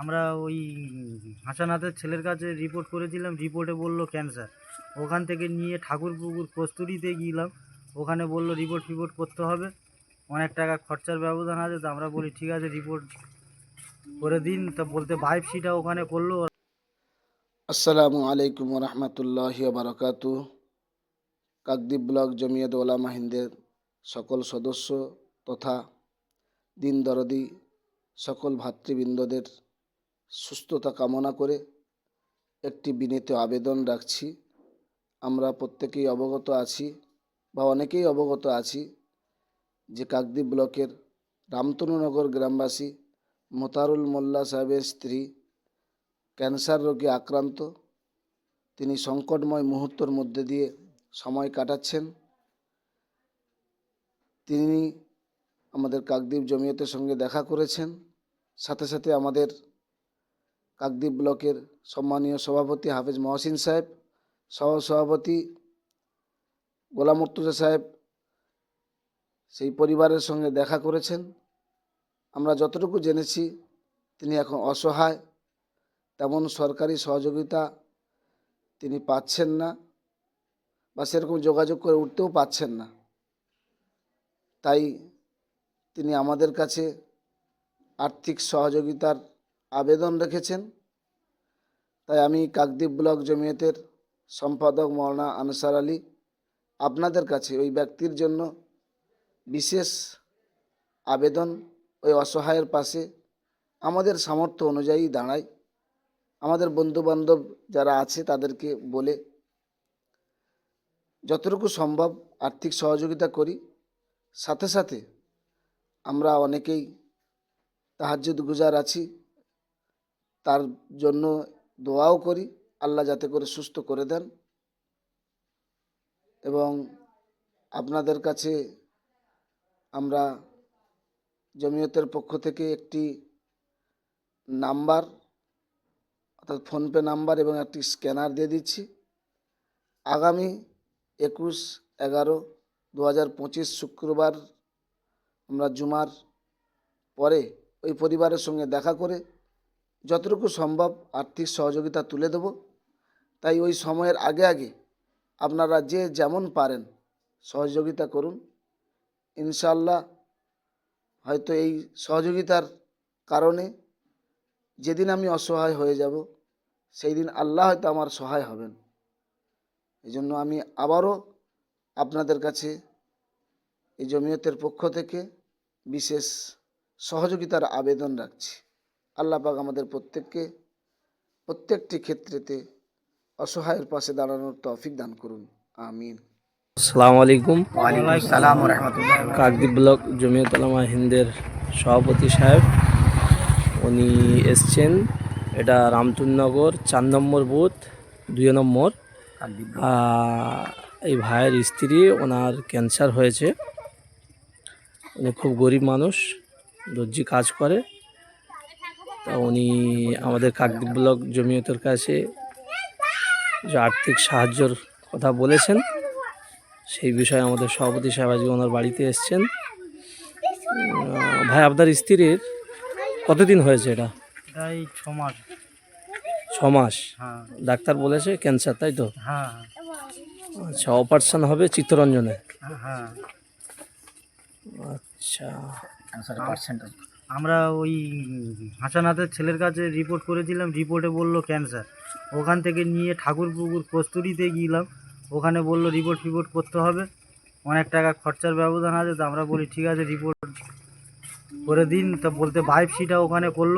আমরা ওই হাসানাথের ছেলের কাছে রিপোর্ট করেছিলাম রিপোর্টে বলল ক্যান্সার ওখান থেকে নিয়ে ঠাকুরপুকুর কস্তুরিতে গেলাম। ওখানে বলল রিপোর্ট ফিপোর্ট করতে হবে। অনেক টাকা খরচার ব্যবধান আছে, তো আমরা বলি, ঠিক আছে রিপোর্ট করে দিন। তা বলতে বায়োপসিটা ওখানে করল। আসসালামু আলাইকুম রহমতুল্লাহ বারকাতু কাকদ্বীপ ব্লক জমিয়ত ওলামা হিন্দের সকল সদস্য তথা দিন দরদি সকল ভাতৃবৃন্দদের সুস্থতা কামনা করে একটি বিনীত আবেদন রাখছি। আমরা প্রত্যেকেই অবগত আছি বা অনেকেই অবগত আছি যে কাকদ্বীপ ব্লকের রামতনুনগর গ্রামবাসী মোতারুল মোল্লা সাহেবের স্ত্রী ক্যান্সার রোগে আক্রান্ত। তিনি সংকটময় মুহূর্তের মধ্যে দিয়ে সময় কাটাচ্ছেন। তিনি আমাদের কাকদ্বীপ জমিয়তের সঙ্গে দেখা করেছেন। সাথে সাথে আমাদের কাকদ্বীপ ব্লকের সম্মানীয় সভাপতি হাফেজ মহসিন সাহেব সহ সভাপতি গোলাম মুর্তুজা সাহেব সেই পরিবারের সঙ্গে দেখা করেছেন। আমরা যতটুকু জেনেছি, তিনি এখন অসহায়, তেমন সরকারি সহযোগিতা তিনি পাচ্ছেন না বা সেরকম যোগাযোগ করে উঠতেও পাচ্ছেন না। তাই তিনি আমাদের কাছে আর্থিক সহযোগিতার আবেদন রেখেছেন। তাই আমি কাকদ্বীপ ব্লক জমিয়তের সম্পাদক মৌলানা আনসার আলী আপনাদের কাছে ওই ব্যক্তির জন্য বিশেষ আবেদন ওই অসহায়ের পাশে আমাদের সামর্থ্য অনুযায়ী দাঁড়াই আমাদের বন্ধুবান্ধব যারা আছে তাদেরকে বলে যতটুকু সম্ভব আর্থিক সহযোগিতা করি। সাথে সাথে আমরা অনেকেই তাহাজ্জুদ গুজার আছি। তার জন্য দোয়াও করি। আল্লাহ যাতে করে সুস্থ করে দেন। এবং আপনাদের কাছে আমরা জমিয়তের পক্ষ থেকে একটি নাম্বার, অর্থাৎ ফোনপে নাম্বার এবং একটি স্ক্যানার দিয়ে দিচ্ছি। আগামী একুশ এগারো দু শুক্রবার আমরা জুমার পরে ওই পরিবারের সঙ্গে দেখা করে যতটুকু সম্ভব আর্থিক সহযোগিতা তুলে দেব। তাই ওই সময়ের আগে আগে আপনারা যে যেমন পারেন সহযোগিতা করুন। ইনশাল্লাহ হয়তো এই সহযোগিতার কারণে যেদিন আমি অসহায় হয়ে যাব সেই দিন আল্লাহ হয়তো আমার সহায় হবেন। এই জন্য আমি আবারও আপনাদের কাছে এই জমিয়তের পক্ষ থেকে বিশেষ সহযোগিতার আবেদন রাখছি। আল্লাহ পাক আমাদের প্রত্যেককে প্রত্যেকটি ক্ষেত্রেতে অসহায়ের পাশে দাঁড়ানোর তৌফিক দান করুন। আমিন। আসসালামু আলাইকুম। কাকদ্বীপ ব্লক জমিয়ত উলামা হিন্দের সভাপতি সাহেব উনি এসছেন। এটা রামতুলনগর চার নম্বর বুথ দুই নম্বর। আহ, এই ভাইয়ের স্ত্রী ওনার ক্যান্সার হয়েছে। উনি খুব গরিব মানুষ দর্জি কাজ করে। উনি আমাদের কাকদ্বীপ ব্লক জমিয়তের কাছে যে আর্থিক সাহায্যর কথা বলেছেন সেই বিষয়ে আমাদের সভাপতি সাহেব আজকে ওনার বাড়িতে এসছেন। ভাই আপনার স্ত্রীর কতদিন হয়েছে এটা? ছ মাস। ছ মাস? হ্যাঁ। ডাক্তার বলেছে ক্যান্সার তাই তো? হ্যাঁ। আচ্ছা অপারেশন হবে চিত্তরঞ্জনে? হ্যাঁ। হ্যাঁ আচ্ছা আমরা ওই হাসানাথের ছেলের কাছে রিপোর্ট করেছিলাম রিপোর্টে বলল ক্যান্সার ওখান থেকে নিয়ে ঠাকুরপুকুর কস্তুরিতে গেলাম। ওখানে বলল রিপোর্ট ফিপোর্ট করতে হবে। অনেক টাকা খরচার ব্যবধান আছে। তো আমরা বলি, ঠিক আছে রিপোর্ট করে দিন। তা বলতে বাইপ সিটা ওখানে করল।